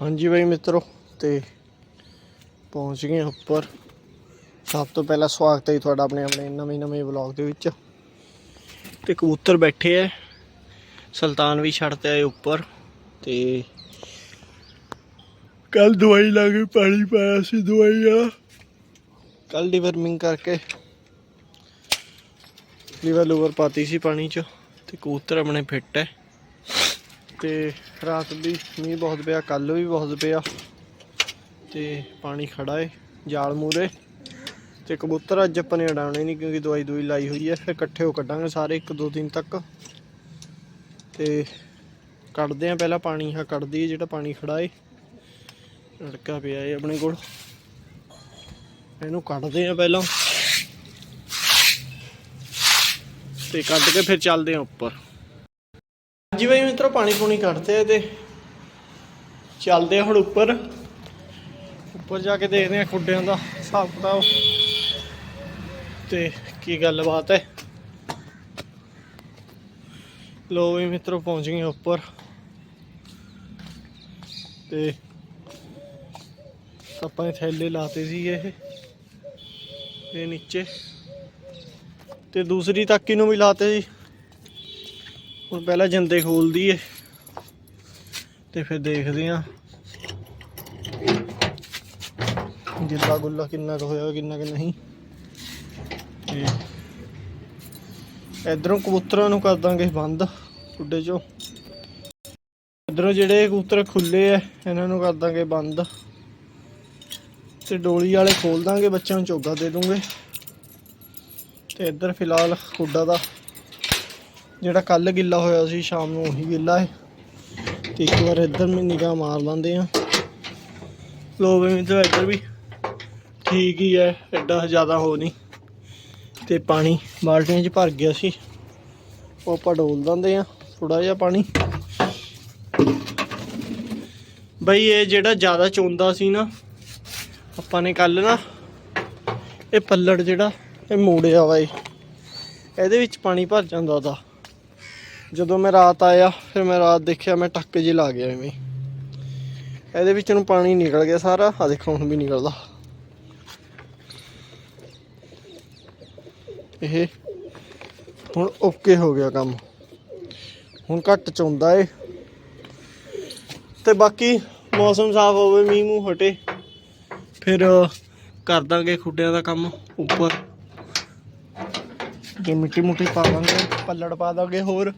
ਹਾਂਜੀ ਬਾਈ ਮਿੱਤਰੋ, ਤੇ ਪਹੁੰਚ ਗਏ ਉੱਪਰ। ਸਭ ਤੋਂ ਪਹਿਲਾਂ ਸਵਾਗਤ ਹੈ ਜੀ ਤੁਹਾਡਾ ਆਪਣੇ ਆਪਣੇ ਨਵੇਂ ਨਵੇਂ ਵਲੌਗ ਦੇ ਵਿੱਚ। ਤੇ ਕਬੂਤਰ ਬੈਠੇ ਐ ਸੁਲਤਾਨ ਵੀ ਛੱਡਤੇ ਆਏ ਉੱਪਰ, ਤੇ ਕੱਲ ਦਵਾਈ ਲਾ ਕੇ ਪਾਣੀ ਪਾਇਆ ਸੀ ਦਵਾਈ ਆ ਕੱਲ ਡਿਵਰਮਿੰਗ ਕਰਕੇ ਲੀਵਰ ਲੂਵਰ ਪਾਤੀ ਸੀ ਪਾਣੀ ਚ, ਤੇ ਕਬੂਤਰ ਆਪਣੇ ਫਿੱਟ ਐ ਤੇ ਰਾਤ ਵੀ ਮੀਂਹ ਬਹੁਤ ਪਿਆ ਕੱਲ ਵੀ ਬਹੁਤ ਪਿਆ ਤੇ ਪਾਣੀ ਖੜਾ ਏ ਜਾਲ ਮੂਰੇ ਤੇ ਕਬੂਤਰ ਅੱਜ ਆਪਾਂ ਨੇ ਉਡਾਉਣੇ ਨਹੀਂ ਕਿਉਂਕਿ ਦਵਾਈ ਦੂਈ ਲਾਈ ਹੋਈ ਹੈ ਫਿਰ ਇਕੱਠੇ ਹੋ ਕੱਢਾਂਗੇ ਸਾਰੇ ਇੱਕ ਦੋ ਦਿਨ ਤੱਕ ਤੇ ਕੱਢਦੇ ਆ ਪਹਿਲਾਂ ਪਾਣੀ ਹਾਂ ਕੱਢਦੀ ਜਿਹੜਾ ਪਾਣੀ ਖੜਾ ਏ, ਲੜਕਾ ਪਿਆ ਏ ਆਪਣੇ ਕੋਲ। ਇਹਨੂੰ ਕੱਢਦੇ ਆ ਪਹਿਲਾਂ ਤੇ ਕੱਢ ਕੇ ਫਿਰ ਚੱਲਦੇ ਆ ਉੱਪਰ। ਜੀ ਬਾਈ ਮਿੱਤਰੋ, ਪਾਣੀ ਪੂਣੀ ਕੱਢਦੇ ਆ ਤੇ ਚੱਲਦੇ ਆ ਹੁਣ ਉੱਪਰ। ਉੱਪਰ ਜਾ ਕੇ ਦੇਖਦੇ ਆ ਖੁੱਡਿਆਂ ਦਾ ਹਿਸਾਬ ਕਿਤਾਬ। ਤੇ ਕੀ ਗੱਲਬਾਤ ਹੈ। ਲੋ ਵੀ ਮਿੱਤਰੋ, ਪਹੁੰਚ ਗਏ ਉੱਪਰ। ਤੇ ਆਪਾਂ ਇਹ ਥੈਲੇ ਲਾਤੇ ਸੀ ਇਹ। ਇਹ ਨੀਚੇ। ਤੇ ਦੂਸਰੀ ਤਾਕੀ ਨੂੰ ਵੀ ਲਾਤੇ ਸੀ? ਹੁਣ ਪਹਿਲਾਂ ਜੰਦੇ ਖੋਲਦੀ ਏ ਤੇ ਫਿਰ ਦੇਖਦੇ ਆ ਗਿੱਲਾ ਗੁੱਲਾ ਕਿੰਨਾ ਕੁ ਹੋਇਆ, ਕਿੰਨਾ ਕੁ ਨਹੀਂ। ਤੇ ਇਧਰੋਂ ਕਬੂਤਰਾਂ ਨੂੰ ਕਰ ਦਾਂਗੇ ਬੰਦ ਕੁੱਡੇ ਚੋਂ। ਇਧਰੋਂ ਜਿਹੜੇ ਕਬੂਤਰ ਖੁੱਲੇ ਐ ਇਹਨਾਂ ਨੂੰ ਕਰ ਦਾਂਗੇ ਬੰਦ। ਤੇ ਡੋਲੀ ਵਾਲੇ ਖੋਲ ਦਾਂਗੇ, ਬੱਚਿਆਂ ਨੂੰ ਚੋਗਾ ਦੇ ਦੂੰਗੇ। ਤੇ ਇੱਧਰ ਫਿਲਹਾਲ ਖੁੱਡਾ ਦਾ ਜਿਹੜਾ ਕੱਲ ਗਿੱਲਾ ਹੋਇਆ ਸੀ, ਸ਼ਾਮ ਨੂੰ ਉਹੀ ਗਿੱਲਾ ਹੈ। ਤੇ ਇੱਕ ਵਾਰ ਇੱਧਰ ਵੀ ਨਿਗਾਹ ਮਾਰ ਲੈਂਦੇ ਆ ਲੋ ਵੀ ਤਾਂ ਇੱਧਰ ਵੀ ਠੀਕ ਹੀ ਹੈ, ਐਡਾ ਜ਼ਿਆਦਾ ਹੋ ਨਹੀਂ। ਤੇ ਪਾਣੀ ਬਾਲਟੀਆਂ 'ਚ ਭਰ ਗਿਆ ਸੀ। ਉਹ ਆਪਾਂ ਡੋਲ ਦਿੰਦੇ ਆ ਥੋੜਾ ਜਿਹਾ ਪਾਣੀ। ਬਈ, ਇਹ ਜਿਹੜਾ ਜ਼ਿਆਦਾ ਚੋਂਦਾ ਸੀ ਨਾ, ਆਪਾਂ ਨੇ ਕੱਲ ਨਾ, ਇਹ ਪੱਲੜ ਜਿਹੜਾ, ਇਹ ਮੋੜਿਆ ਵਾ ਇਹ। ਇਹਦੇ ਵਿੱਚ ਪਾਣੀ ਭਰ ਜਾਂਦਾ ਉਹਦਾ। ਜਦੋਂ ਮੈਂ ਰਾਤ ਆਇਆ, ਫਿਰ ਮੈਂ ਰਾਤ ਦੇਖਿਆ ਮੈਂ ਟੱਕ ਜੇ ਲਾ ਗਿਆ ਐਵੇਂ। ਇਹਦੇ ਵਿੱਚ ਨੂੰ ਪਾਣੀ ਨਿਕਲ ਗਿਆ ਸਾਰਾ ਆ ਦੇਖੋ ਹੁਣ ਵੀ ਨਿਕਲਦਾ। ਇਹ ਹੁਣ ਓਕੇ ਹੋ ਗਿਆ ਕੰਮ। ਹੁਣ ਘੱਟ ਚੌਂਦਾ ਏ। ਤੇ ਬਾਕੀ ਮੌਸਮ ਸਾਫ਼ ਹੋਵੇ, ਮੀਂਹ ਮੂੰਹ ਹਟੇ, ਫਿਰ ਕਰ ਦਾਂਗੇ ਖੁੱਡਿਆਂ ਦਾ ਕੰਮ ਉੱਪਰ। ਜੇ ਮਿੱਟੀ ਮੁੱਟੀ ਪਾ ਦਾਂਗੇ, ਪੱਲੜ ਪਾ ਦਾਂਗੇ ਹੋਰ।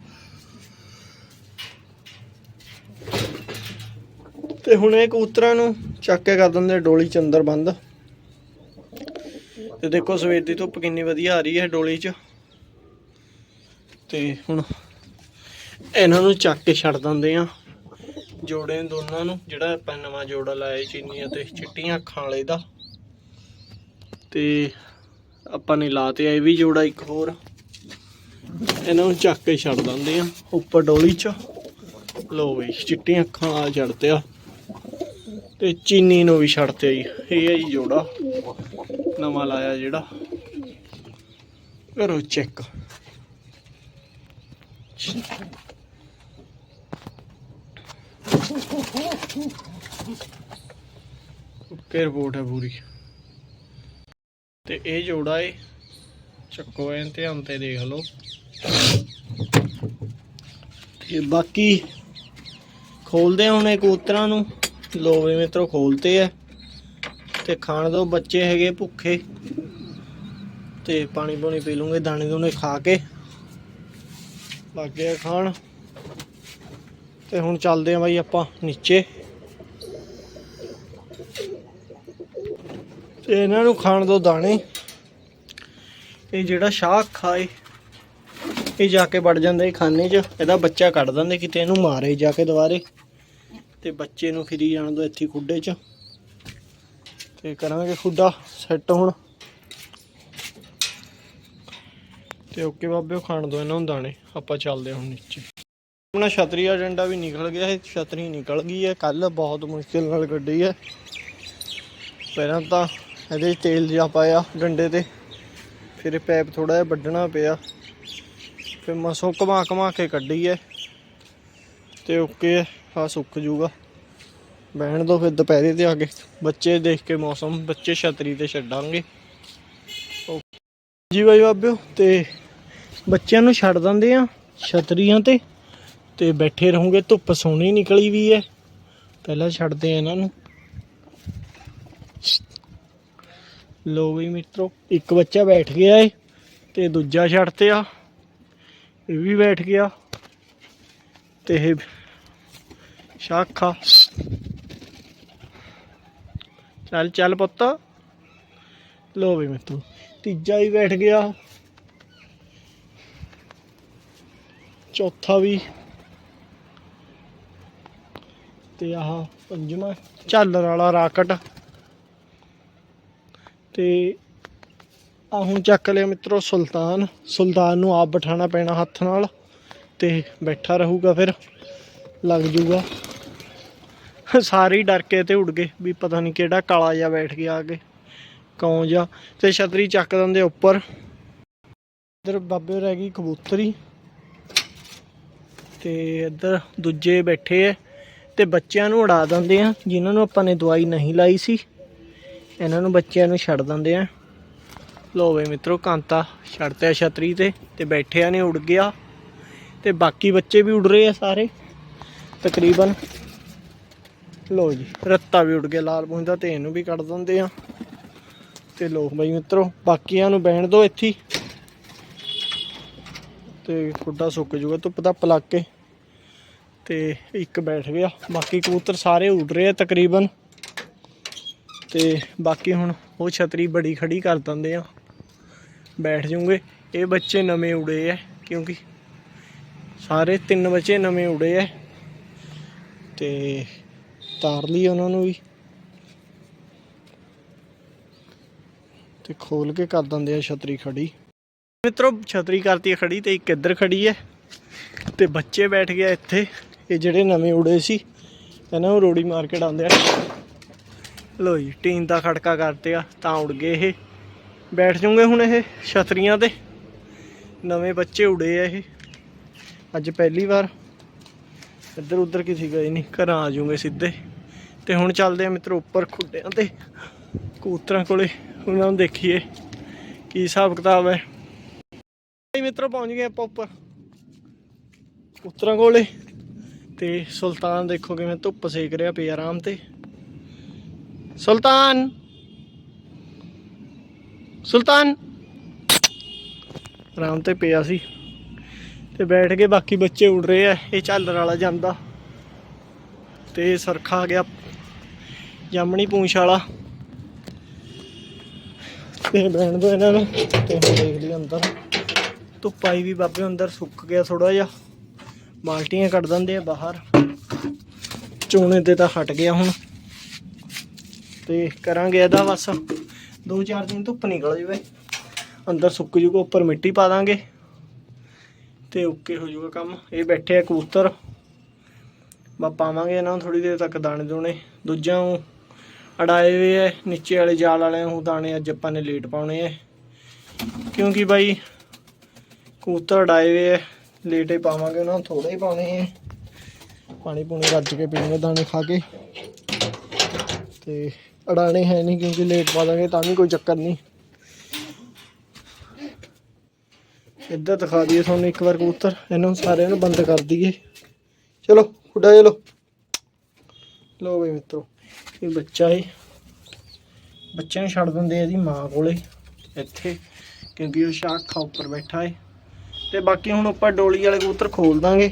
ਤੇ ਹੁਣ ਇਹ ਕਬੂਤਰਾਂ ਨੂੰ ਚੱਕ ਕੇ ਕਰ ਦਿੰਦੇ ਡੋਲੀ ਚ ਅੰਦਰ ਬੰਦ। ਤੇ ਦੇਖੋ ਸਵੇਰ ਦੀ ਧੁੱਪ ਕਿੰਨੀ ਵਧੀਆ ਆ ਰਹੀ ਹੈ ਡੋਲੀ ਚ। ਤੇ ਹੁਣ ਇਹਨਾਂ ਨੂੰ ਚੱਕ ਕੇ ਛੱਡ ਦਿੰਦੇ ਆ। ਜੋੜੇ ਦੋਨਾਂ ਨੂੰ, ਜਿਹੜਾ ਆਪਾਂ ਨਵਾਂ ਜੋੜਾ ਲਾਇਆ ਚੀਨੀ ਅਤੇ ਚਿੱਟੀਆਂ ਅੱਖਾਂ ਵਾਲੇ ਦਾ। ਤੇ ਆਪਾਂ ਨੇ ਲਾਤੇ ਆ ਇਹ ਵੀ ਜੋੜਾ ਇੱਕ ਹੋਰ। ਇਹਨਾਂ ਨੂੰ ਚੱਕ ਕੇ ਛੱਡ ਦਿੰਦੇ ਆ, ਉੱਪਰ ਡੋਲੀ 'ਚ। ਲੋ ਬਈ, ਚਿੱਟੀਆਂ ਅੱਖਾਂ ਆ ਛੱਡਤੇ ਆ। ਤੇ ਚੀਨੀ ਨੂੰ ਵੀ ਛੱਡਤੇ ਜੀ। ਇਹ ਹੈ ਜੀ ਜੋੜਾ। ਨਵਾਂ ਲਾਇਆ ਜਿਹੜਾ। ਕਰੋ ਚੈੱਕ। ਓਕੇ, ਰਿਪੋਰਟ ਹੈ ਪੂਰੀ। ਤੇ ਇਹ ਜੋੜਾ ਏ। ਚੱਕੋ ਐਨ ਧਿਆਨ ਤੇ ਦੇਖ ਲਓ। ਤੇ ਬਾਕੀ ਖੋਲਦੇ ਆ ਹੁਣ ਇਹ ਕਬੂਤਰਾਂ ਨੂੰ। ਲੋ ਲੋਵੇ ਮਿੱਤਰੋ ਖੋਲਤੇ ਆ ਤੇ ਖਾਣ ਦੋ ਬੱਚੇ ਹੈਗੇ ਭੁੱਖੇ ਤੇ ਪਾਣੀ ਪੂਣੀ ਪੀ ਲੂੰਗੇ, ਦਾਣੇ ਦੂਣੇ ਖਾ ਕੇ। ਲੱਗ ਗਿਆ ਖਾਣ ਤੇ ਹੁਣ ਚੱਲਦੇ ਆ ਬਾਈ ਆਪਾਂ ਨੀਚੇ। ਤੇ ਇਹਨਾਂ ਨੂੰ ਖਾਣ ਦੋ ਦਾਣੇ। ਇਹ ਜਿਹੜਾ ਸ਼ਾਹ ਖਾਏ ਇਹ ਜਾ ਕੇ ਵੜ ਜਾਂਦਾ ਇਹ ਖਾਨੇ 'ਚ, ਇਹਦਾ ਬੱਚਾ ਕੱਢ ਦਿੰਦੇ, ਕਿਤੇ ਇਹਨੂੰ ਮਾਰੇ ਜਾ ਕੇ ਦੁਬਾਰੇ। ਤੇ ਬੱਚੇ ਨੂੰ ਫਿਰੀ ਜਾਣ ਦੋ ਇੱਥੇ ਖੁੱਡੇ 'ਚ। ਤੇ ਕਰਾਂਗੇ ਖੁੱਡਾ ਸੈੱਟ ਹੁਣ। ਤੇ ਓਕੇ ਬਾਬਿਓ ਖਾਣ ਦੋ ਇਹਨਾਂ ਨੂੰ ਦਾਣੇ। ਆਪਾਂ ਚੱਲਦੇ ਹੁਣ ਨੀਚੇ। ਆਪਣਾ ਛਤਰੀ ਦਾ ਡੰਡਾ ਵੀ ਨਿਕਲ ਗਿਆ ਹੈ ਛਤਰੀ ਨਿਕਲ ਗਈ ਹੈ। ਕੱਲ ਬਹੁਤ ਮੁਸ਼ਕਿਲ ਨਾਲ ਕੱਢੀ ਹੈ। ਪਹਿਲਾਂ ਤਾਂ ਇਹਦੇ 'ਚ ਤੇਲ ਜਾ ਪਾਇਆ ਡੰਡੇ ਤੇ। ਫਿਰ ਪੈਪ ਥੋੜਾ ਜਿਹਾ ਵੱਢਣਾ ਪਿਆ। ਫਿਰ ਮਸੋਂ ਘਮਾ ਘਮਾ ਕੇ ਕੱਢੀ ਹੈ। ਤੇ ਓਕੇ ਆ ਸੁੱਕ ਜੂਗਾ ਬਹਿਣ ਦੋ ਫਿਰ ਦੁਪਹਿਰੇ ਤੇ ਆ ਕੇ। ਬੱਚੇ ਦੇਖ ਕੇ ਮੌਸਮ, ਬੱਚੇ ਛਤਰੀ ਤੇ ਛੱਡਾਂਗੇ। ਓਕੇ। ਜੀ ਬਾਈ ਬਾਬਿਓ, ਤੇ ਬੱਚਿਆਂ ਨੂੰ ਛੱਡ ਦਿੰਦੇ ਆ ਛਤਰੀਆਂ ਤੇ। ਤੇ ਬੈਠੇ ਰਹੋਗੇ, ਧੁੱਪ ਸੋਹਣੀ ਨਿਕਲੀ ਵੀ ਹੈ ਪਹਿਲਾਂ ਛੱਡਦੇ ਆ ਇਹਨਾਂ ਨੂੰ। ਲੋ ਵੀ ਮਿੱਤਰੋ, ਇੱਕ ਬੱਚਾ ਬੈਠ ਗਿਆ ਏ, ਤੇ ਦੂਜਾ ਛੱਡ ਤੇ ਆ। ਇਹ ਵੀ ਬੈਠ ਗਿਆ। ਤੇ ਇਹ ਸ਼ਾਖਾ। ਚੱਲ ਚੱਲ ਪੁੱਤ। ਲੋ ਵੀ ਮਿੱਤਰੋ, ਤੀਜਾ ਵੀ ਬੈਠ ਗਿਆ। ਚੌਥਾ ਵੀ। ਤੇ ਆਹ ਪੰਜਵਾਂ ਝਾਲਰ ਵਾਲਾ ਰਾਕਟ। ਤੇ ਆ ਹੁਣ ਚੱਕ ਲਿਆ ਮਿੱਤਰੋ ਸੁਲਤਾਨ। ਸੁਲਤਾਨ ਨੂੰ ਆਪ ਬਿਠਾਣਾ ਪੈਣਾ ਹੱਥ ਨਾਲ। ਤੇ ਬੈਠਾ ਰਹੂਗਾ ਫਿਰ, ਲੱਗ ਜੂਗਾ। ਸਾਰੇ ਹੀ ਡਰ ਕੇ ਤੇ ਉੱਡ ਗਏ ਵੀ ਪਤਾ ਨਹੀਂ ਕਿਹੜਾ ਕਾਲਾ ਜਿਹਾ ਬੈਠ ਗਿਆ ਆ ਕੇ ਕੌਂ ਜਾ ਤੇ ਛਤਰੀ ਚੱਕ ਦਿੰਦੇ ਉੱਪਰ। ਇੱਧਰ ਬਾਬੇ ਰਹਿ ਗਈ ਕਬੂਤਰੀ। ਤੇ ਇੱਧਰ ਦੂਜੇ ਬੈਠੇ ਐ ਤੇ ਬੱਚਿਆਂ ਨੂੰ ਉਡਾ ਦਿੰਦੇ ਆ, ਜਿਨ੍ਹਾਂ ਨੂੰ ਆਪਾਂ ਨੇ ਦਵਾਈ ਨਹੀਂ ਲਾਈ ਸੀ। ਇਹਨਾਂ ਨੂੰ ਬੱਚਿਆਂ ਨੂੰ ਛੱਡ ਦਿੰਦੇ ਆ। ਲੋ ਵੇ ਮਿੱਤਰੋ, ਕਾਂਤਾ ਛੱਡਤੇ ਛਤਰੀ ਤੇ ਤੇ ਬੈਠਿਆ ਨੇ ਉੜ ਗਿਆ। ਤੇ ਬਾਕੀ ਬੱਚੇ ਵੀ ਉੱਡ ਰਹੇ ਆ ਸਾਰੇ। ਤਕਰੀਬਨ। ਲੋ ਜੀ, ਰੱਤਾ ਵੀ ਉੱਡ ਗਿਆ ਲਾਲ ਪੂੰਝ ਦਾ ਤੇ ਇਹਨੂੰ ਵੀ ਕੱਢ ਦਿੰਦੇ ਆ। ਤੇ ਲੋ ਬਈ ਮਿੱਤਰੋ, ਬਾਕੀਆਂ ਨੂੰ ਬਹਿਣ ਦਿਓ ਇੱਥੇ ਹੀ। ਤੇ ਖੁੱਡਾ ਸੁੱਕ ਜੂਗਾ ਧੁੱਪ ਦਾ ਪਲੱਗ ਕੇ ਤੇ ਇੱਕ ਬੈਠ ਗਿਆ, ਬਾਕੀ ਕਬੂਤਰ ਸਾਰੇ ਉੱਡ ਰਹੇ ਆ ਤਕਰੀਬਨ। ਤੇ ਬਾਕੀ ਹੁਣ ਉਹ ਛਤਰੀ ਬੜੀ ਖੜੀ ਕਰ ਦਿੰਦੇ ਆ। ਬੈਠ ਜੂਗੇ। ਇਹ ਬੱਚੇ ਨਵੇਂ ਉੜੇ ਐ ਕਿਉਂਕਿ ਸਾਰੇ ਤਿੰਨ ਬੱਚੇ ਨਵੇਂ ਉੜੇ ਐ। ਤੇ ਤਾਰ ਲਈ ਉਹਨਾਂ ਨੂੰ ਵੀ। ਤੇ ਖੋਲ ਕੇ ਕਰ ਦਿੰਦੇ ਆ ਛਤਰੀ ਖੜੀ। ਮਿੱਤਰੋ, ਛਤਰੀ ਕਰਤੀ ਖੜੀ ਤੇ ਇੱਕ ਇੱਧਰ ਖੜੀ ਹੈ ਤੇ ਬੱਚੇ ਬੈਠ ਗਿਆ ਇੱਥੇ। ਇਹ ਜਿਹੜੇ ਨਵੇਂ ਉੜੇ ਸੀ ਇਹਨਾਂ ਨੂੰ ਰੋੜੀ ਮਾਰਕੀਟ ਆਉਂਦੇ ਆ। ਲੋ ਜੀ, ਟੀਨ ਦਾ ਖੜਕਾ ਕਰਤੇ ਆ, ਤਾਂ ਉੜ ਗਏ ਇਹ। ਬੈਠ ਜੂਗੇ ਹੁਣ ਇਹ ਛਤਰੀਆਂ ਤੇ। ਨਵੇਂ ਬੱਚੇ ਉੜੇ ਆ ਇਹ। ਅੱਜ ਪਹਿਲੀ ਵਾਰ। ਇੱਧਰ ਉੱਧਰ ਕਿਸੇ ਗਏ ਨਹੀਂ ਘਰਾਂ ਆ ਜੂਗੇ ਸਿੱਧੇ। ਤੇ ਹੁਣ ਚੱਲਦੇ ਆ ਮਿੱਤਰੋ ਉੱਪਰ ਖੁੱਡਿਆਂ ਤੇ ਕੂਤਰਾਂ ਕੋਲੇ। ਉਹਨਾਂ ਨੂੰ ਦੇਖੀਏ ਕੀ ਹਿਸਾਬ ਕਿਤਾਬ ਹੈ। ਮਿੱਤਰੋ ਪਹੁੰਚ ਗਏ ਆਪਾਂ ਉੱਪਰ। ਕੂਤਰਾਂ ਕੋਲੇ। ਤੇ ਸੁਲਤਾਨ ਦੇਖੋ ਕਿਵੇਂ ਧੁੱਪ ਸੇਕ ਰਿਹਾ ਪਿਆ ਆਰਾਮ ਤੇ। ਸੁਲਤਾਨ! ਸੁਲਤਾਨ! ਆਰਾਮ ਤੇ ਪਿਆ ਸੀ। ਤੇ ਬੈਠ ਕੇ ਬਾਕੀ ਬੱਚੇ ਉੱਡ ਰਹੇ ਆ, ਇਹ ਝਾਲਰ ਵਾਲਾ ਜਾਂਦਾ। ਤੇ ਸਰਖਾ ਆ ਗਿਆ, ਜਾਮਣੀ ਪੂੰਛ ਵਾਲਾ। ਤੇ ਬੈਣ ਦੋ ਇਹਨਾਂ ਨੂੰ, ਤੇ ਦੇਖ ਲਈ ਅੰਦਰ। ਧੁੱਪ ਆਈ ਵੀ ਬਾਬੇ, ਅੰਦਰ ਸੁੱਕ ਗਿਆ ਥੋੜਾ ਜਿਹਾ। ਬਾਲਟੀਆਂ ਕੱਢ ਦਿੰਦੇ ਆ ਬਾਹਰ। ਚੋਣੇ ਤੇ ਤਾਂ ਹਟ ਗਿਆ ਹੁਣ। ਤੇ ਕਰਾਂਗੇ ਇਹਦਾ ਬਸ। 2-4 ਦਿਨ ਧੁੱਪ ਨਿਕਲ ਜਾਵੇ। ਅੰਦਰ ਸੁੱਕ ਜੂਗਾ, ਉੱਪਰ ਮਿੱਟੀ ਪਾ ਦਾਂਗੇ। ਤੇ ਓਕੇ ਹੋ ਜਾਊਗਾ ਕੰਮ। ਇਹ ਬੈਠੇ ਆ ਕਬੂਤਰ। ਬਾ ਪਾਵਾਂਗੇ ਇਹਨਾਂ ਨੂੰ ਥੋੜੀ ਦੇਰ ਤੱਕ ਦਾਣੇ ਦੋਣੇ। ਦੂਜਿਆਂ ਨੂੰ ਅੜਾਏ ਹੋਏ ਐ ਨੀਚੇ ਵਾਲੇ ਜਾਲ ਵਾਲਿਆਂ ਨੂੰ ਦਾਣੇ ਅੱਜ ਆਪਾਂ ਨੇ ਲੇਟ ਪਾਉਣੇ ਐ ਕਿਉਂਕਿ ਬਾਈ ਕਬੂਤਰ ਅੜਾਏ ਹੋਏ ਐ ਲੇਟ ਹੀ ਪਾਵਾਂਗੇ ਉਹਨਾਂ ਨੂੰ ਥੋੜੇ ਹੀ ਪਾਉਣੇ ਐ ਪਾਣੀ ਪੂਣੀ ਰੱਜ ਕੇ ਪੀਣਗੇ ਦਾਣੇ ਖਾ ਕੇ। ਤੇ ਅੜਾਣੇ ਹੈ ਨਹੀਂ ਕਿਉਂਕਿ ਲੇਟ ਪਾ ਦਾਂਗੇ, ਤਾਂ ਵੀ ਕੋਈ ਚੱਕਰ ਨਹੀਂ। ਇੱਧਰ ਦਿਖਾ ਦਈਏ ਤੁਹਾਨੂੰ ਇੱਕ ਵਾਰ ਕਬੂਤਰ। ਇਹਨੂੰ ਸਾਰਿਆਂ ਨੂੰ ਬੰਦ ਕਰ ਦਈਏ। ਚਲੋ, ਖੁੱਡਾ ਚਲੋ ਲੋ ਬਈ ਮਿੱਤਰੋ, ਇਹ ਬੱਚਾ ਏ ਬੱਚਿਆਂ ਨੂੰ ਛੱਡ ਦਿੰਦੇ ਆ ਇਹਦੀ ਮਾਂ ਕੋਲੇ, ਇੱਥੇ, ਕਿਉਂਕਿ ਉਹ ਸ਼ਾਖਾ ਉੱਪਰ ਬੈਠਾ ਏ। ਤੇ ਬਾਕੀ ਹੁਣ ਆਪਾਂ ਡੋਲੀ ਵਾਲੇ ਕਬੂਤਰ ਖੋਲ ਦਾਂਗੇ।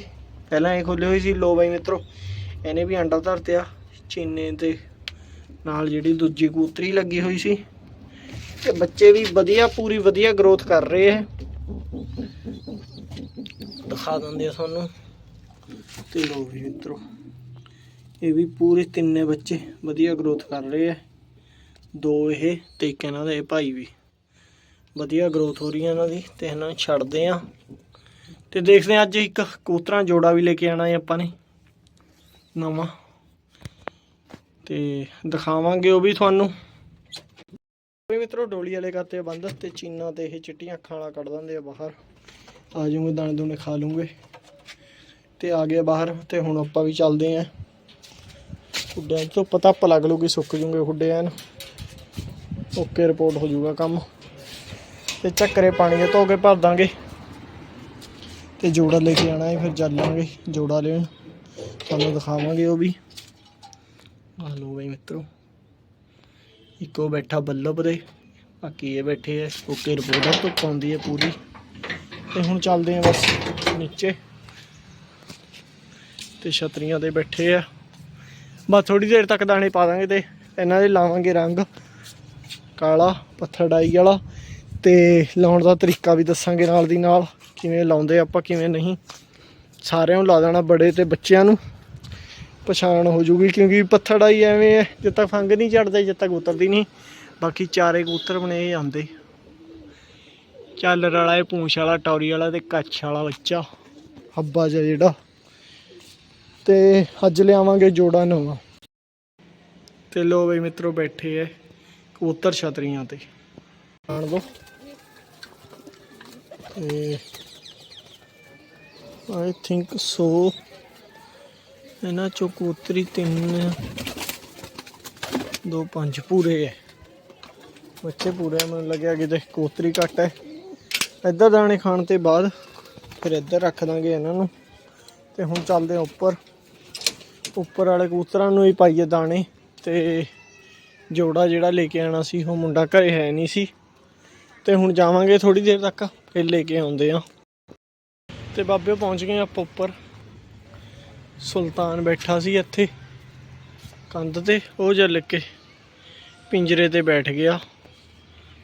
ਪਹਿਲਾਂ ਇਹ ਖੋਲੇ ਹੋਏ ਸੀ ਲੋ ਬਈ ਮਿੱਤਰੋ, ਇਹਨੇ ਵੀ ਅੰਡਾ ਧਰਤਿਆ। ਚੀਨੇ ਤੇ ਨਾਲ ਜਿਹੜੀ ਦੂਜੀ ਕਬੂਤਰੀ ਲੱਗੀ ਹੋਈ ਸੀ। ਤੇ ਬੱਚੇ ਵੀ ਵਧੀਆ, ਪੂਰੀ ਵਧੀਆ ਗਰੋਥ ਕਰ ਰਹੇ ਐ ਦਿਖਾ ਦਿੰਦੇ ਆ ਤੁਹਾਨੂੰ ਤੇ ਲੋ ਵੀ ਮਿੱਤਰੋ, ਇਹ ਵੀ ਪੂਰੇ ਤਿੰਨੇ ਬੱਚੇ ਵਧੀਆ ਗਰੋਥ ਕਰ ਰਹੇ ਐ ਦੋ ਇਹ ਤੇ ਇੱਕ ਇਹਨਾਂ ਦਾ ਇਹ ਭਾਈ ਵੀ। ਵਧੀਆ ਗਰੋਥ ਹੋ ਰਹੀ ਹੈ ਇਹਨਾਂ ਦੀ ਤੇ ਇਹਨਾਂ ਨੂੰ ਛੱਡਦੇ ਆ। ਤੇ ਦੇਖਦੇ ਆ ਅੱਜ ਇੱਕ ਕਬੂਤਰਾਂ ਜੋੜਾ ਵੀ ਲੈ ਕੇ ਆਣਾ ਹੈ ਆਪਾਂ ਨੇ। ਨਵਾਂ। ਤੇ ਦਿਖਾਵਾਂਗੇ ਉਹ ਵੀ ਤੁਹਾਨੂੰ। ਵੀ ਮਿੱਤਰੋ, ਡੋਲੀ ਵਾਲੇ ਕਰਤੇ ਬੰਦ ਤੇ ਚੀਨਾ ਤੇ ਇਹ ਚਿੱਟੀਆਂ ਅੱਖਾਂ ਵਾਲਾ ਕੱਢ ਦਿੰਦੇ ਆ ਬਾਹਰ। ਆ ਜਾਊਂਗੇ, ਦਾਣੇ ਦੂਣੇ ਖਾ ਲੂੰਗੇ ਤੇ ਆ ਗਏ ਬਾਹਰ, ਤੇ ਹੁਣ ਆਪਾਂ ਵੀ ਚੱਲਦੇ ਆਂ। ਖੁੱਡਿਆਂ 'ਚ ਧੁੱਪ ਧੱਪ ਲੱਗ ਲੂਗੀ ਸੁੱਕ ਜੂਗੇ ਖੁੱਡੇ ਐਨ। ਓਕੇ ਰਿਪੋਰਟ ਹੋ ਜਾਊਗਾ ਕੰਮ। ਤੇ ਚੱਕਰੇ ਪਾਣੀ ਦੇ ਧੋ ਕੇ ਭਰ ਦਾਂਗੇ। ਤੇ ਜੋੜਾ ਲੈ ਕੇ ਆਣਾ ਹੈ ਫਿਰ ਚੱਲਾਂਗੇ ਜੋੜਾ ਲੈਣ। ਤੁਹਾਨੂੰ ਦਿਖਾਵਾਂਗੇ ਉਹ ਵੀ। ਆ ਲੋ ਬਈ ਮਿੱਤਰੋ। ਇੱਕੋ ਬੈਠਾ ਬੱਲਬ ਦੇ ਬਾਕੀ ਇਹ ਬੈਠੇ ਐ ਓਕੇ ਰਿਪੋਰਟ ਧੁੱਪ ਆਉਂਦੀ ਹੈ ਪੂਰੀ। ਤੇ ਹੁਣ ਚੱਲਦੇ ਆ ਬਸ ਨੀਚੇ। ਤੇ ਛਤਰੀਆਂ ਤੇ ਬੈਠੇ ਆ। ਬਸ ਥੋੜੀ ਦੇਰ ਤੱਕ ਦਾਣੇ ਪਾ ਦਾਂਗੇ ਤੇ ਇਹਨਾਂ ਦੇ ਲਾਵਾਂਗੇ ਰੰਗ। ਕਾਲਾ, ਪੱਥਰ ਡਾਈ ਵਾਲਾ। ਤੇ ਲਾਉਣ ਦਾ ਤਰੀਕਾ ਵੀ ਦੱਸਾਂਗੇ ਨਾਲ ਦੀ ਨਾਲ, ਕਿਵੇਂ ਲਾਉਂਦੇ ਆਪਾਂ, ਕਿਵੇਂ ਨਹੀਂ। ਸਾਰਿਆਂ ਨੂੰ ਲਾ ਦੇਣਾ ਬੜੇ ਤੇ ਬੱਚਿਆਂ ਨੂੰ। ਪਛਾਣ ਹੋ ਜੂਗੀ ਕਿਉਂਕਿ ਪੱਥਰ ਡਾਈ ਐਵੇਂ ਹੈ, ਜਦ ਤੱਕ ਫੰਗ ਨਹੀਂ ਚੜਦਾ ਜਦ ਤੱਕ ਉਤਰਦੀ ਨਹੀਂ। ਬਾਕੀ ਚਾਰੇ ਕਬੂਤਰ ਬਣੇ ਜਾਂਦੇ। ਚੱਲਰ ਵਾਲਾ ਇਹ ਪੂੰਛ ਵਾਲਾ ਟੌਰੀ ਵਾਲਾ ਤੇ ਕੱਛ ਵਾਲਾ ਬੱਚਾ। ਹੱਬਾ ਜਿਹਾ ਜਿਹੜਾ। ਤੇ ਅੱਜ ਲਿਆਵਾਂਗੇ ਜੋੜਾ ਨਵਾਂ। ਤੇ ਲੋ ਬਈ ਮਿੱਤਰੋ ਬੈਠੇ ਐ ਕਬੂਤਰ ਛਤਰੀਆਂ ਤੇ। ਆਣ ਦੋ। ਤੇ ਆਈ ਥਿੰਕ ਸੋ ਇਹਨਾਂ ਚੋਂ ਕਬੂਤਰੀ ਤਿੰਨ ਦੋ ਪੰਜ ਪੂਰੇ ਐ। ਬੱਚੇ ਪੂਰੇ ਮੈਨੂੰ ਲੱਗਿਆ ਕਿ ਤੇ ਕਬੂਤਰੀ ਘੱਟ ਐ। ਇੱਧਰ ਦਾਣੇ ਖਾਣ ਤੇ ਬਾਅਦ ਫਿਰ ਇੱਧਰ ਰੱਖ ਦਾਂਗੇ ਇਹਨਾਂ ਨੂੰ। ਤੇ ਹੁਣ ਚੱਲਦੇ ਆ ਉੱਪਰ। ਉੱਪਰ ਵਾਲੇ ਕਬੂਤਰਾਂ ਨੂੰ ਹੀ ਪਾਈਏ ਦਾਣੇ ਤੇ ਜੋੜਾ ਜਿਹੜਾ ਲੈ ਕੇ ਆਣਾ ਸੀ, ਉਹ ਮੁੰਡਾ ਘਰੇ ਹੈ ਨਹੀਂ ਸੀ। ਤੇ ਹੁਣ ਜਾਵਾਂਗੇ ਥੋੜੀ ਦੇਰ ਤੱਕ, ਫਿਰ ਲੈ ਕੇ ਆਉਂਦੇ ਆ ਤੇ ਬਾਬੇ ਪਹੁੰਚ ਗਏ ਆਪਾਂ ਉੱਪਰ। ਸੁਲਤਾਨ ਬੈਠਾ ਸੀ ਇੱਥੇ, ਕੰਧ ਤੇ, ਉਹ ਜਲ ਕੇ ਪਿੰਜਰੇ ਤੇ ਬੈਠ ਗਿਆ।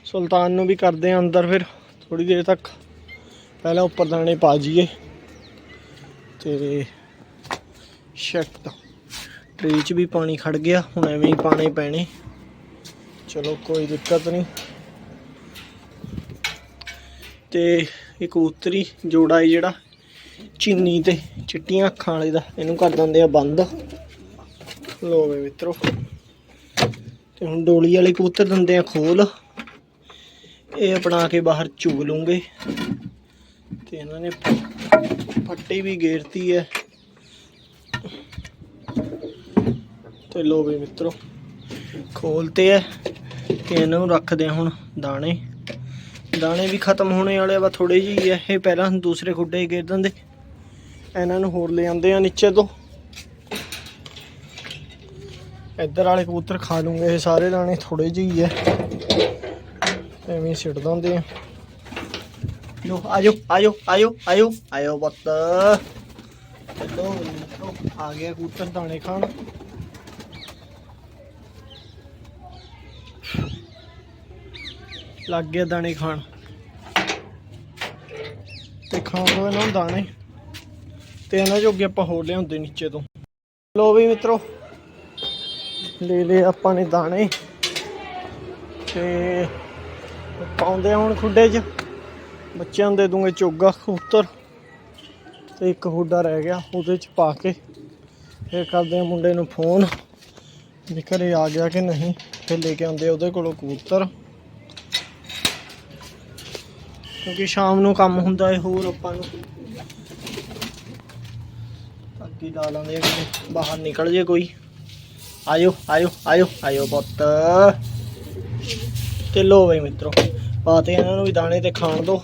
ਸੁਲਤਾਨ ਨੂੰ ਵੀ ਕਰਦੇ ਆ ਅੰਦਰ ਫਿਰ। ਥੋੜੀ ਦੇਰ ਤੱਕ ਪਹਿਲਾਂ ਉੱਪਰ ਦਾਣੇ ਪਾ ਜੀਏ ਤੇ ਸ਼ਕਤ ਟ੍ਰੀ 'ਚ ਵੀ ਪਾਣੀ ਖੜ ਗਿਆ, ਹੁਣ ਐਵੇਂ ਹੀ ਪਾਣੇ ਪੈਣੇ। ਚਲੋ, ਕੋਈ ਦਿੱਕਤ ਨਹੀਂ। ਤੇ ਇੱਕ ਕਬੂਤਰੀ ਜੋੜਾ ਹੈ ਜਿਹੜਾ, ਚੀਨੀ ਤੇ ਚਿੱਟੀਆਂ ਅੱਖਾਂ ਵਾਲੇ ਦਾ, ਇਹਨੂੰ ਕਰ ਦਿੰਦੇ ਆ ਬੰਦ। ਲੋ ਵੇ ਮਿੱਤਰੋ। ਤੇ ਹੁਣ ਡੋਲੀ ਵਾਲੇ ਕਬੂਤਰ ਦਿੰਦੇ ਆ ਖੋਲ। ਇਹ ਆਪਣਾ ਕੇ ਬਾਹਰ ਚੁਗ ਲੂੰਗੇ। ਤੇ ਇਹਨਾਂ ਨੇ ਫੱਟੀ ਵੀ ਗੇਰਤੀ ਹੈ। ਤੇ ਲੋ ਵੀ ਮਿੱਤਰੋ, ਖੋਲਤੇ ਐ ਤੇ ਇਹਨਾਂ ਨੂੰ ਰੱਖਦੇ ਆ ਹੁਣ ਦਾਣੇ। ਦਾਣੇ ਵੀ ਖਤਮ ਹੋਣੇ ਵਾਲੇ ਆ ਬਾ ਥੋੜੇ ਜਿਹੀ ਐ ਇਹ ਪਹਿਲਾਂ ਦੂਸਰੇ ਖੁੱਡੇ ਹੀ ਗੇਰ ਦਿੰਦੇ। ਇਹਨਾਂ ਨੂੰ ਹੋਰ ਲੈ ਆਂਦੇ ਆ ਨੀਚੇ ਤੋਂ। ਇੱਧਰ ਵਾਲੇ ਕਬੂਤਰ ਖਾ ਲੂੰਗੇ ਇਹ ਸਾਰੇ ਦਾਣੇ ਥੋੜੇ ਜਿਹੀ ਐ ਐਵੇਂ ਸਿੱਟ ਦਿੰਦੇ ਆ। ਲੋ, ਆਜੋ ਆਜੋ ਆਜੋ ਆਜੋ ਆਜੋ ਬੱਤ ਚਲੋ ਮਿੱਤਰੋ ਆ ਗਿਆ ਕਬੂਤਰ ਦਾਣੇ ਖਾਣ। ਲੱਗ ਗਿਆ ਦਾਣੇ ਖਾਣ। ਤੇ ਖਾਣ ਦੋ ਇਹਨਾਂ ਨੂੰ ਦਾਣੇ। ਤੇ ਇਹਨਾਂ ਜੋਗੇ ਆਪਾਂ ਹੋਰ ਲਿਆਉਂਦੇ ਨੀਚੇ ਤੋਂ। ਲੋ ਵੀ ਮਿੱਤਰੋ, ਲੈ ਲਏ ਆਪਾਂ ਨੇ ਦਾਣੇ। ਤੇ ਪਾਉਂਦੇ ਆ ਹੁਣ ਖੁੱਡੇ 'ਚ। ਬੱਚਿਆਂ ਦੇ ਦੂੰਗੇ ਚੋਗਾ, ਕਬੂਤਰ ਤੇ ਇੱਕ ਹੁੱਡਾ ਰਹਿ ਗਿਆ ਉਹਦੇ 'ਚ ਪਾ ਕੇ। ਫਿਰ ਕਰਦੇ ਆ ਮੁੰਡੇ ਨੂੰ ਫੋਨ ਵੀ ਘਰੇ ਆ ਗਿਆ ਕਿ ਨਹੀਂ, ਫਿਰ ਲੈ ਕੇ ਆਉਂਦੇ ਉਹਦੇ ਕੋਲੋਂ ਕਬੂਤਰ। ਕਿਉਂਕਿ ਸ਼ਾਮ ਨੂੰ ਕੰਮ ਹੁੰਦਾ ਹੈ ਹੋਰ ਆਪਾਂ ਨੂੰ ਅੱਗੇ ਲਾ ਲਾਂਦੇ ਬਾਹਰ ਨਿਕਲ ਜੇ ਕੋਈ। ਆਇਓ ਆਇਓ ਆਇਓ ਆਇਓ ਪੁੱਤ। ਤੇ ਲੋ ਬਈ ਮਿੱਤਰੋ, ਪਾਤੇ ਇਹਨਾਂ ਨੂੰ ਵੀ ਦਾਣੇ ਤੇ ਖਾਣ ਦੋ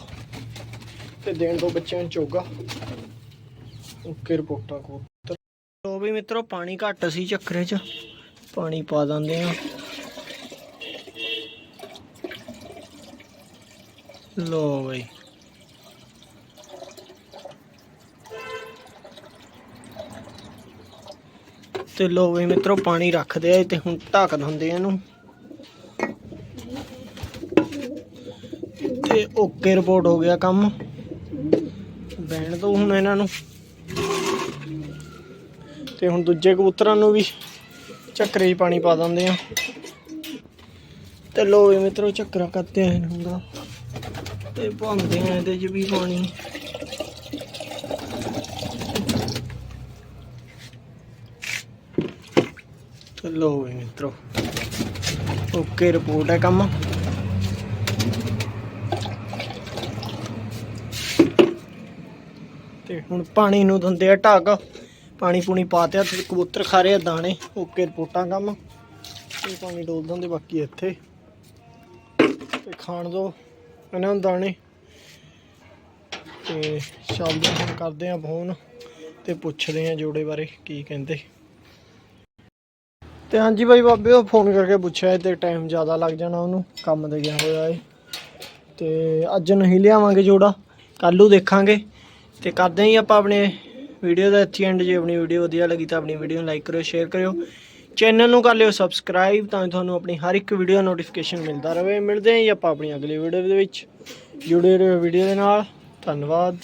ਤੇ ਦੇਣ ਦੋ ਬੱਚਿਆਂ ਨੂੰ ਚੋਗਾ। ਓਕੇ, ਰਿਪੋਰਟਾਂ ਕੋ ਲੋ ਬਈ ਮਿੱਤਰੋ, ਪਾਣੀ ਘੱਟ ਸੀ ਚੱਕਰੇ 'ਚ, ਪਾਣੀ ਪਾ ਦਿੰਦੇ ਆ। ਲੋ ਬਈ। ਤੇ ਲੋ ਬਈ ਮਿੱਤਰੋ, ਪਾਣੀ ਰੱਖਦੇ ਆ ਤੇ ਹੁਣ ਢੱਕ ਦਿੰਦੇ ਆ ਇਹਨੂੰ ਤੇ ਓਕੇ ਰਿਪੋਰਟ ਹੋ ਗਿਆ ਕੰਮ। ਬੈਣ ਦੋ ਹੁਣ ਇਹਨਾਂ ਨੂੰ। ਤੇ ਹੁਣ ਦੂਜੇ ਕਬੂਤਰਾਂ ਨੂੰ ਵੀ ਚੱਕਰੇ 'ਚ ਪਾਣੀ ਪਾ ਦਿੰਦੇ ਆ। ਤੇ ਲੋ ਵੀ ਮਿੱਤਰੋ ਚੱਕਰਾ ਕਰਦੇ ਆ ਇਹਨਾਂ ਦਾ। ਤੇ ਪਾਉਂਦੇ ਆ ਇਹਦੇ 'ਚ ਵੀ ਪਾਣੀ। ਤੇ ਲੋ ਵੀ ਮਿੱਤਰੋ। ਓਕੇ ਰਿਪੋਰਟ ਹੈ ਕੰਮ। ਹੁਣ ਪਾਣੀ ਨੂੰ ਦਿੰਦੇ ਆ ਢੱਕ। ਪਾਣੀ ਪੂਣੀ ਪਾਤਿਆ ਤੇ ਕਬੂਤਰ ਖਾ ਰਹੇ ਆ ਦਾਣੇ। ਓਕੇ, ਰਿਪੋਰਟਾਂ ਕੰਮ। ਇਹ ਪਾਣੀ ਡੋਲ ਦਿੰਦੇ ਬਾਕੀ ਇੱਥੇ। ਤੇ ਖਾਣ ਦੋ। ਇਹਨਾਂ ਨੂੰ ਦਾਣੇ। ਤੇ ਸ਼ਾਮ ਨੂੰ ਹੁਣ ਕਰਦੇ ਆ ਫੋਨ ਤੇ ਪੁੱਛਦੇ ਆ ਜੋੜੇ ਬਾਰੇ ਕੀ ਕਹਿੰਦੇ। ਤੇ ਹਾਂਜੀ ਬਾਈ ਬਾਬੇ, ਉਹ ਫੋਨ ਕਰਕੇ ਪੁੱਛਿਆ ਤੇ ਟਾਈਮ ਜ਼ਿਆਦਾ ਲੱਗ ਜਾਣਾ ਉਹਨੂੰ। ਕੰਮ ਤੇ ਗਿਆ ਹੋਇਆ ਏ। ਤੇ ਅੱਜ ਨਹੀਂ ਲਿਆਵਾਂਗੇ ਜੋੜਾ। ਕੱਲੂ ਦੇਖਾਂਗੇ। ਤੇ ਕਰਦੇ ਹੀ ਆਪਾਂ ਆਪਣੇ ਵੀਡੀਓ ਦਾ ਇੱਥੇ ਐਂਡ ਜੇ ਆਪਣੀ ਵੀਡੀਓ ਵਧੀਆ ਲੱਗੀ ਤਾਂ ਆਪਣੀ ਵੀਡੀਓ ਨੂੰ ਲਾਈਕ ਕਰਿਓ ਸ਼ੇਅਰ ਕਰਿਓ। ਚੈਨਲ ਨੂੰ ਕਰ ਲਿਓ ਸਬਸਕ੍ਰਾਈਬ ਤਾਂ ਤੁਹਾਨੂੰ ਆਪਣੀ ਹਰ ਇੱਕ ਵੀਡੀਓ ਨੋਟੀਫਿਕੇਸ਼ਨ ਮਿਲਦਾ ਰਹੇ। ਮਿਲਦੇ ਹਾਂ ਜੀ ਆਪਾਂ ਆਪਣੀ ਅਗਲੀ ਵੀਡੀਓ ਦੇ ਵਿੱਚ। ਜੁੜੇ ਰਹੋ ਵੀਡੀਓ ਦੇ ਨਾਲ। ਧੰਨਵਾਦ।